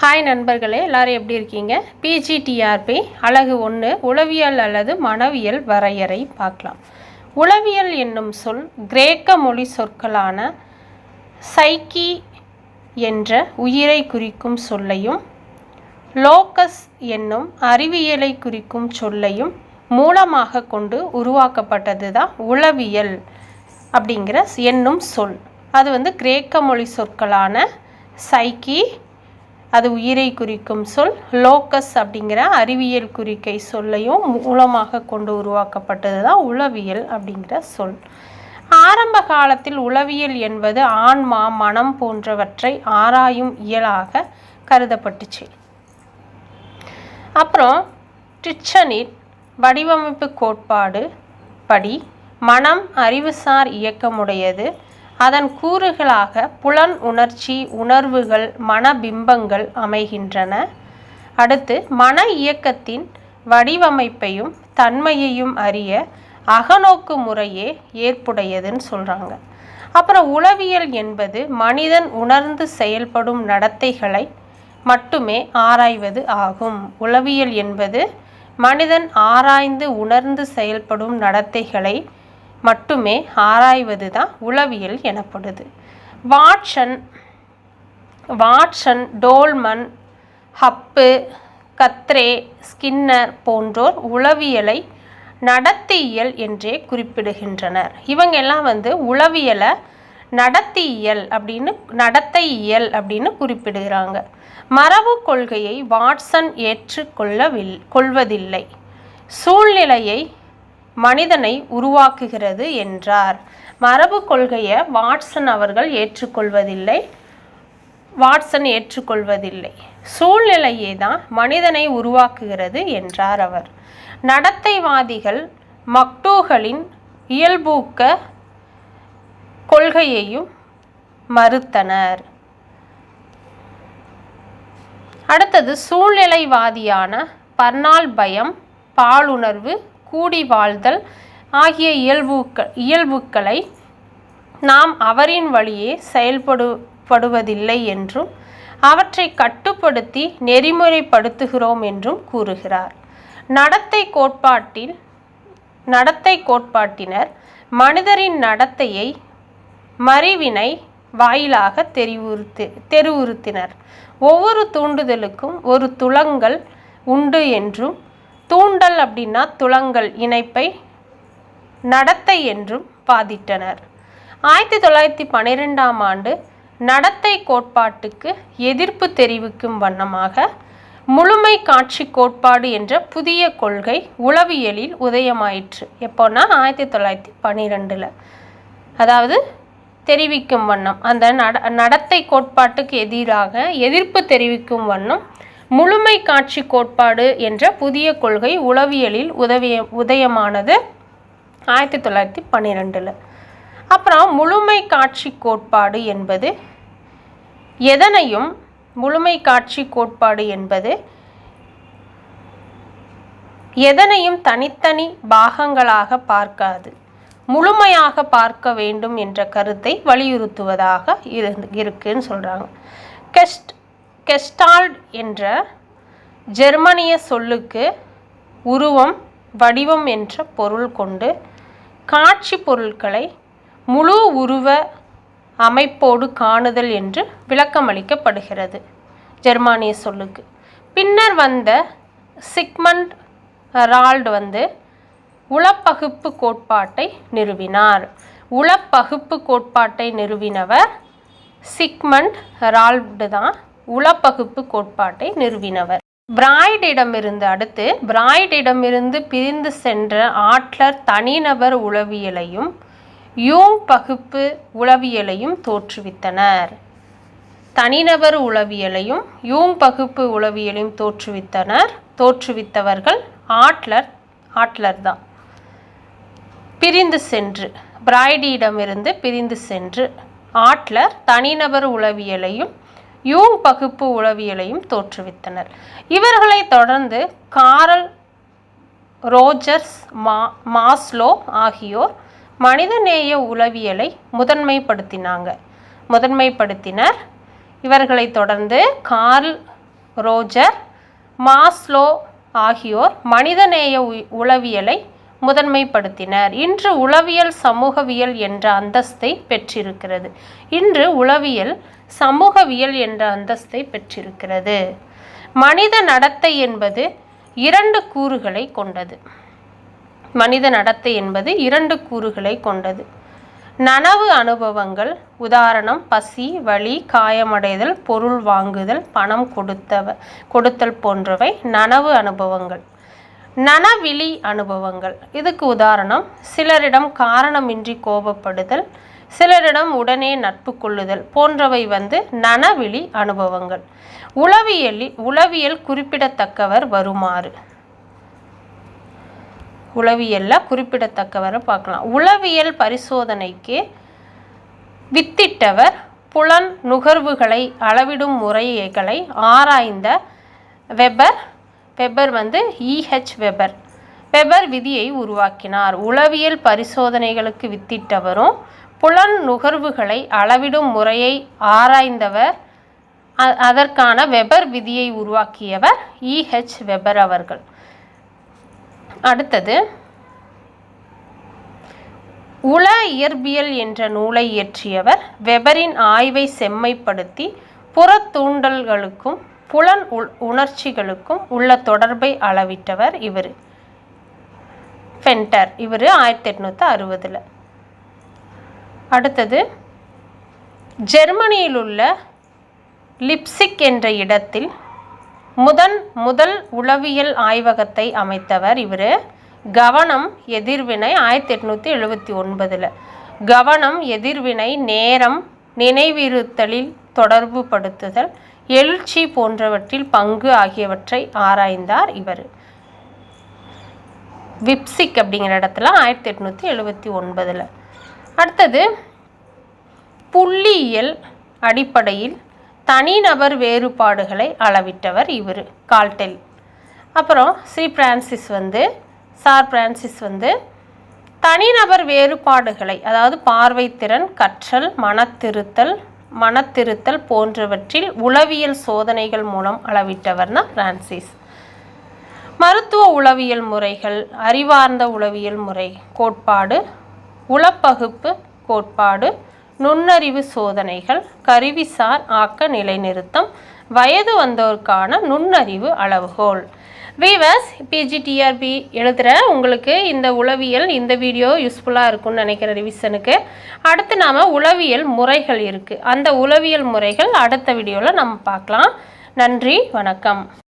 Hi நண்பர்களே. எல்லாரும் எப்படி இருக்கீங்க? பிஜிடிஆர்பி அழகு ஒன்று உளவியல் அல்லது மனவியல் வரையறை பார்க்கலாம். உளவியல் என்னும் சொல் கிரேக்க மொழி சொற்களான சைக்கி என்ற உயிரை குறிக்கும் சொல்லையும் லோக்கஸ் என்னும் அறிவியலை குறிக்கும் சொல்லையும் மூலமாக கொண்டு உருவாக்கப்பட்டது தான் உளவியல் அப்படிங்கிற என்னும் சொல். அது வந்து கிரேக்க மொழி சொற்களான சைக்கி அது உயிரை குறிக்கும் சொல். லோக்கஸ் அப்படிங்கிற அறிவியல் குறிக்கை சொல்லையும் மூலமாக கொண்டு உருவாக்கப்பட்டது தான் உளவியல் அப்படிங்கிற சொல். ஆரம்ப காலத்தில் உளவியல் என்பது ஆன்மா மனம் போன்றவற்றை ஆராயும் இயலாக கருதப்பட்டுச்சு. அப்புறம் டிச்சனின் வடிவமைப்பு கோட்பாடு படி மனம் அறிவுசார் இயக்கமுடையது அதன் கூறுகளாக புலன் உணர்ச்சி உணர்வுகள் மனபிம்பங்கள் அமைகின்றன. அடுத்து மன இயக்கத்தின் வடிவமைப்பையும் தன்மையையும் அறிய அகநோக்கு முறையே ஏற்புடையதுன்னு சொல்கிறாங்க அப்புறம் உளவியல் என்பது மனிதன் உணர்ந்து செயல்படும் நடத்தைகளை மட்டுமே ஆராய்வது ஆகும். உளவியல் என்பது மனிதன் ஆராய்ந்து உணர்ந்து செயல்படும் நடத்தைகளை மட்டுமே ஆராய்வது தான் உளவியல் எனப்படுது. வாட்சன் வாட்சன் டோல்மன் ஹப்பு கத்ரே ஸ்கின்னர் போன்றோர் உளவியலை நடத்தியியல் என்றே குறிப்பிடுகின்றனர். இவங்க எல்லாம் வந்து உளவியலை நடத்தியியல் அப்படின்னு நடத்தையியல் அப்படின்னு குறிப்பிடுகிறாங்க மரபு கொள்கையை வாட்சன் ஏற்றுக்கொள்ளவில் கொள்வதில்லை. சூழ்நிலையை மனிதனை உருவாக்குகிறது என்றார். மரபு கொள்கையை வாட்சன் அவர்கள் ஏற்றுக்கொள்வதில்லை. வாட்சன் ஏற்றுக்கொள்வதில்லை. சூழ்நிலையே தான் மனிதனை உருவாக்குகிறது என்றார் அவர். நடத்தைவாதிகள் மக்டூகளின் இயல்பூக்க கொள்கையையும் மறுத்தனர். அடுத்தது சூழ்நிலைவாதியான பர்னால் பயம் பாலுணர்வு கூடி வாழ்தல் ஆகிய இயல்புக்க இயல்புக்களை நாம் அவரின் வழியே செயல்படுபடுவதில்லை என்றும் அவற்றை கட்டுப்படுத்தி நெறிமுறைப்படுத்துகிறோம் என்றும் கூறுகிறார். நடத்தை கோட்பாட்டில் நடத்தை கோட்பாட்டினர் மனிதரின் நடத்தையை மறிவினை வாயிலாக தெரிவுறுத்து தெருவுறுத்தினர். ஒவ்வொரு தூண்டுதலுக்கும் ஒரு துளங்கள் உண்டு என்றும் தூண்டல் அப்படின்னா துளங்கள் இணைப்பை நடத்தை என்றும் பாதிட்டனர் ஆயிரத்தி தொள்ளாயிரத்தி பன்னிரெண்டாம் ஆண்டு நடத்தை கோட்பாட்டுக்கு எதிர்ப்பு தெரிவிக்கும் வண்ணமாக முழுமை காட்சி கோட்பாடு என்ற புதிய கொள்கை உளவியலில் உதயமாயிற்று. எப்போன்னா ஆயிரத்தி தொள்ளாயிரத்தி பன்னிரெண்டில். அதாவது தெரிவிக்கும் வண்ணம். அந்த நட நடத்தை கோட்பாட்டுக்கு எதிராக எதிர்ப்பு தெரிவிக்கும் வண்ணம் முழுமை காட்சி கோட்பாடு என்ற புதிய கொள்கை உளவியலில் உதவிய உதயமானது ஆயிரத்தி தொள்ளாயிரத்தி பன்னிரெண்டில். அப்புறம் முழுமை காட்சி கோட்பாடு என்பது எதனையும் முழுமை காட்சி கோட்பாடு என்பது எதனையும் தனித்தனி பாகங்களாக பார்க்காது முழுமையாக பார்க்க வேண்டும் என்ற கருத்தை வலியுறுத்துவதாக இருந்து இருக்குன்னு சொல்கிறாங்க கெஸ்ட் கெஸ்டால்ட் என்ற ஜெர்மனிய சொல்லுக்கு உருவம் வடிவம் என்ற பொருள் கொண்டு காட்சி பொருட்களை முழு உருவ அமைப்போடு காணுதல் என்று விளக்கமளிக்கப்படுகிறது ஜெர்மானிய சொல்லுக்கு. பின்னர் வந்த சிக்மண்ட் ரால்டு வந்து உளப்பகுப்பு கோட்பாட்டை நிறுவினார். உளப்பகுப்பு கோட்பாட்டை நிறுவினவர் சிக்மண்ட் ரால்டு தான். உளப்பகுப்பு கோட்பாட்டை நிறுவினவர். பிராய்டிடமிருந்து அடுத்து பிராய்டிடமிருந்து பிரிந்து சென்ற ஆட்லர் தனிநபர் உளவியலையும் யூங் பகுப்பு உளவியலையும் தோற்றுவித்தனர். தனிநபர் உளவியலையும் யூங் பகுப்பு உளவியலையும் தோற்றுவித்தனர். தோற்றுவித்தவர்கள் ஆட்லர் ஆட்லர் தான். பிரிந்து சென்று பிராய்டியிடமிருந்து பிரிந்து சென்று ஆட்லர் தனிநபர் உளவியலையும் யூங் பகுப்பு உளவியலையும் தோற்றுவித்தனர். இவர்களை தொடர்ந்து காரல் ரோஜர்ஸ் மா மாஸ்லோ ஆகியோர் மனிதநேய உளவியலை முதன்மைப்படுத்தினாங்க. முதன்மைப்படுத்தினர். இவர்களை தொடர்ந்து கார்ல் ரோஜர் மாஸ்லோ ஆகியோர் மனிதநேய உ- உளவியலை முதன்மைப்படுத்தினர். இன்று உளவியல் சமூகவியல் என்ற அந்தஸ்தை பெற்றிருக்கிறது. இன்று உளவியல் சமூகவியல் என்ற அந்தஸ்தை பெற்றிருக்கிறது. மனித நடத்தை என்பது இரண்டு கூறுகளை கொண்டது. மனித நடத்தை என்பது இரண்டு கூறுகளை கொண்டது. நனவு அனுபவங்கள் உதாரணம் பசி வலி காயமடைதல் பொருள் வாங்குதல் பணம் கொடுத்தவ கொடுத்தல் போன்றவை நனவு அனுபவங்கள். நனவிழி அனுபவங்கள். இதுக்கு உதாரணம் சிலரிடம் காரணமின்றி கோபப்படுதல் சிலரிடம் உடனே நட்பு கொள்ளுதல் போன்றவை வந்து நனவிழி அனுபவங்கள். உளவியலில் உளவியல் குறிப்பிடத்தக்கவர் வருமாறு. உளவியல்ல குறிப்பிடத்தக்கவரை பார்க்கலாம். உளவியல் பரிசோதனைக்கு வித்திட்டவர் புலன் நுகர்வுகளை அளவிடும் முறைகளை ஆராய்ந்த வெபர் வெபர் வந்து இஹெச் வெபர். வெபர் விதியை உருவாக்கினார். உளவியல் பரிசோதனைகளுக்கு வித்திட்டவரும் புலன் நுகர்வுகளை அளவிடும் முறையை ஆராய்ந்தவர் அதற்கான வெபர் விதியை உருவாக்கியவர் இஹெச் வெபர் அவர்கள். அடுத்தது உள இயற்பியல் என்ற நூலை இயற்றியவர் வெபரின் ஆய்வை செம்மைப்படுத்தி புற தூண்டல்களுக்கும் புலன் உ உணர்ச்சிகளுக்கும் உள்ள தொடர்பை அளவிட்டவர் இவர். ஃபென்டர் இவர் ஆயிரத்தி எட்நூற்றி அறுபதில் அடுத்தது ஜெர்மனியில் உள்ள லிப்சிக் என்ற இடத்தில் முதன் முதல் உளவியல் ஆய்வகத்தை அமைத்தவர் இவர். கவனம் எதிர்வினை ஆயிரத்தி எட்நூற்றி எழுபத்தி ஒன்பதில் கவனம் எதிர்வினை நேரம் நினைவிருத்தலில் தொடர்பு படுத்துதல் எழுச்சி போன்றவற்றில் பங்கு ஆகியவற்றை ஆராய்ந்தார் இவர். விப்சிக் அப்படிங்கிற இடத்துல ஆயிரத்தி எட்நூற்றி எழுபத்தி ஒன்பதில். அடுத்தது புள்ளியியல் அடிப்படையில் தனிநபர் வேறுபாடுகளை அளவிட்டவர் இவர் கால்டெல். அப்புறம் ஸ்ரீ பிரான்சிஸ் வந்து சார் பிரான்சிஸ் வந்து தனிநபர் வேறுபாடுகளை அதாவது பார்வைத்திறன் கற்றல் மனத்திருத்தல் மனத்திருத்தல் போன்றவற்றில் உளவியல் சோதனைகள் மூலம் அளவிட்டவர்னா பிரான்சிஸ். மருத்துவ உளவியல் முறைகள் அறிவார்ந்த உளவியல் முறை கோட்பாடு உளப்பகுப்பு கோட்பாடு நுண்ணறிவு சோதனைகள் கருவிசார் ஆக்க நிலைநிறுத்தம் வயது வந்தோருக்கான நுண்ணறிவு அளவுகோல். வீவர்ஸ் பிஜிடிஆர்பி எழுதுகிற உங்களுக்கு இந்த உளவியல் இந்த வீடியோ யூஸ்ஃபுல்லாக இருக்கும்னு நினைக்கிற ரிவிஷனுக்கு அடுத்து நாம் உளவியல் முறைகள் இருக்குது அந்த உளவியல் முறைகள் அடுத்த வீடியோவில் நம்ம பார்க்கலாம். நன்றி வணக்கம்.